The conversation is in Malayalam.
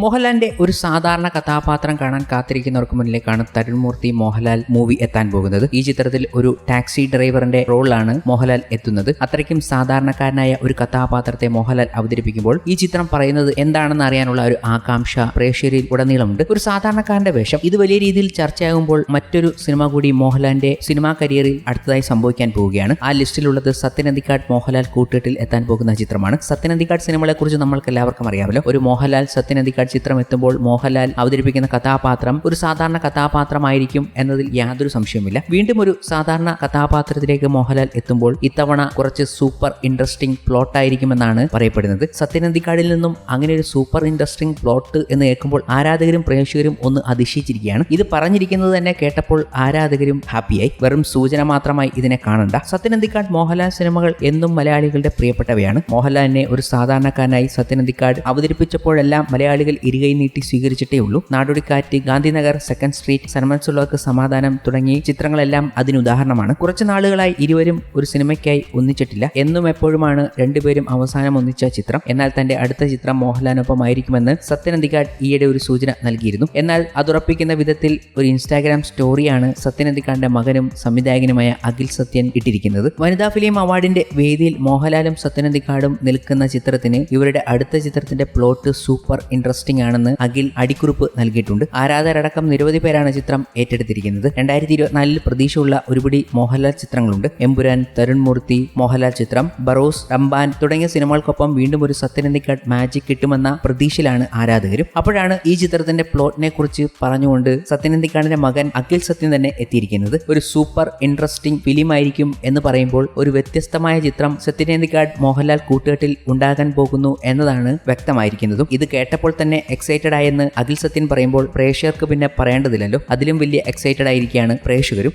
മോഹൻലാലിന്റെ ഒരു സാധാരണ കഥാപാത്രം കാണാൻ കാത്തിരിക്കുന്നവർക്ക് മുന്നിലേക്കാണ് തരുൺമൂർത്തി മോഹൻലാൽ മൂവി എത്താൻ പോകുന്നത്. ഈ ചിത്രത്തിൽ ഒരു ടാക്സി ഡ്രൈവറിന്റെ റോളിലാണ് മോഹൻലാൽ എത്തുന്നത്. അത്രയ്ക്കും സാധാരണക്കാരനായ ഒരു കഥാപാത്രത്തെ മോഹൻലാൽ അവതരിപ്പിക്കുമ്പോൾ ഈ ചിത്രം പറയുന്നത് എന്താണെന്ന് അറിയാനുള്ള ഒരു ആകാംക്ഷ പ്രേക്ഷകരിൽ ഉടനീളമുണ്ട്. ഒരു സാധാരണക്കാരന്റെ വേഷം. ഇത് വലിയ രീതിയിൽ ചർച്ചയാകുമ്പോൾ മറ്റൊരു സിനിമ കൂടി മോഹൻലാലിന്റെ സിനിമാ കരിയറിൽ അടുത്തതായി സംഭവിക്കാൻ പോവുകയാണ്. ആ ലിസ്റ്റിലുള്ളത് സത്യനന്ദിക്കാട് മോഹൻലാൽ കൂട്ടുകെട്ടിൽ എത്താൻ പോകുന്ന ചിത്രമാണ്. സത്യനന്ദിക്കാട് സിനിമകളെ കുറിച്ച് നമ്മൾക്ക് എല്ലാവർക്കും അറിയാമല്ലോ. ഒരു മോഹൻലാൽ സത്യനന്ദിക്കാട് ചിത്രം എത്തുമ്പോൾ മോഹൻലാൽ അവതരിപ്പിക്കുന്ന കഥാപാത്രം ഒരു സാധാരണ കഥാപാത്രമായിരിക്കും എന്നതിൽ യാതൊരു സംശയവുമില്ല. വീണ്ടും ഒരു സാധാരണ കഥാപാത്രത്തിലേക്ക് മോഹൻലാൽ എത്തുമ്പോൾ ഇത്തവണ കുറച്ച് സൂപ്പർ ഇൻട്രസ്റ്റിംഗ് പ്ലോട്ട് ആയിരിക്കുമെന്നാണ് പറയപ്പെടുന്നത്. സത്യനന്ദിക്കാടിൽ നിന്നും അങ്ങനെ ഒരു സൂപ്പർ ഇൻട്രസ്റ്റിംഗ് പ്ലോട്ട് എന്ന് കേൾക്കുമ്പോൾ ആരാധകരും പ്രേക്ഷകരും ഒന്ന് അതിശയിച്ചിരിക്കുകയാണ്. ഇത് പറഞ്ഞിരിക്കുന്നത് തന്നെ കേട്ടപ്പോൾ ആരാധകരും ഹാപ്പിയായി. വെറും സൂചന മാത്രമായി ഇതിനെ കാണണ്ട. സത്യനന്ദിക്കാട് മോഹൻലാൽ സിനിമകൾ എന്നും മലയാളികളുടെ പ്രിയപ്പെട്ടവയാണ്. മോഹൻലാലിനെ ഒരു സാധാരണക്കാരനായി സത്യനന്ദിക്കാട് അവതരിപ്പിച്ചപ്പോഴെല്ലാം മലയാളികൾ ഇരുകൈ നീട്ടി സ്വീകരിച്ചിട്ടേ ഉള്ളൂ. നാടോടിക്കാറ്റ് ഗാന്ധിനഗർ സെക്കൻഡ് സ്ട്രീറ്റ് സുലോക്ക് സമാധാനം തുടങ്ങി ചിത്രങ്ങളെല്ലാം അതിന് ഉദാഹരണമാണ്. കുറച്ച് നാളുകളായി ഇരുവരും ഒരു സിനിമയ്ക്കായി ഒന്നിച്ചിട്ടില്ല. എന്നും എപ്പോഴുമാണ് രണ്ടുപേരും അവസാനം ഒന്നിച്ച ചിത്രം. എന്നാൽ തന്റെ അടുത്ത ചിത്രം മോഹൻലാലിനൊപ്പമായിരിക്കുമെന്ന് ആയിരിക്കുമെന്ന് സത്യനന്ദിക്കാട് ഈയിടെ ഒരു സൂചന നൽകിയിരുന്നു. എന്നാൽ അതുറപ്പിക്കുന്ന വിധത്തിൽ ഒരു ഇൻസ്റ്റാഗ്രാം സ്റ്റോറിയാണ് സത്യനന്ദിക്കാടിന്റെ മകനും സംവിധായകനുമായ അഖിൽ സത്യൻ ഇട്ടിരിക്കുന്നത്. വനിതാ ഫിലിം അവാർഡിന്റെ വേദിയിൽ മോഹൻലാലും സത്യനന്ദിക്കാടും നിൽക്കുന്ന ചിത്രത്തിന് ഇവരുടെ അടുത്ത ചിത്രത്തിന്റെ പ്ലോട്ട് സൂപ്പർ ഇൻട്രസ്റ്റിംഗ് ആണെന്ന് അഖിൽ അടിക്കുറിപ്പ് നൽകിയിട്ടുണ്ട്. ആരാധകരടക്കം നിരവധി പേരാണ് ചിത്രം ഏറ്റെടുത്തിരിക്കുന്നത്. രണ്ടായിരത്തി ഇരുപത്തിനാലിൽ പ്രതീക്ഷയുള്ള ഒരുപിടി മോഹൻലാൽ ചിത്രങ്ങളുണ്ട്. എമ്പുരാൻ തരുൺമൂർത്തി മോഹൻലാൽ ചിത്രം ബറോസ് റംബാൻ തുടങ്ങിയ സിനിമകൾക്കൊപ്പം വീണ്ടും ഒരു സത്യനന്ദിക്കാട് മാജിക് കിട്ടുമെന്ന പ്രതീക്ഷയിലാണ് ആരാധകരും. അപ്പോഴാണ് ഈ ചിത്രത്തിന്റെ പ്ലോട്ടിനെ കുറിച്ച് പറഞ്ഞുകൊണ്ട് സത്യനന്ദിക്കാടിന്റെ മകൻ അഖിൽ സത്യൻ തന്നെ എത്തിയിരിക്കുന്നത്. ഒരു സൂപ്പർ ഇൻട്രസ്റ്റിംഗ് ഫിലിം ആയിരിക്കും എന്ന് പറയുമ്പോൾ ഒരു വ്യത്യസ്തമായ ചിത്രം സത്യനന്ദിക്കാട് മോഹൻലാൽ കൂട്ടുകെട്ടിൽ ഉണ്ടാകാൻ പോകുന്നു എന്നതാണ് വ്യക്തമായിരിക്കുന്നതും. ഇത് കേട്ടപ്പോൾ തന്നെ എക്സൈറ്റഡ് ആയെന്ന് അഖിൽ സത്യൻ പറയുമ്പോൾ പ്രേക്ഷകർക്ക് പിന്നെ പറയേണ്ടതില്ലല്ലോ. അതിലും വലിയ എക്സൈറ്റഡ് ആയിരിക്കുകയാണ് പ്രേക്ഷകരും.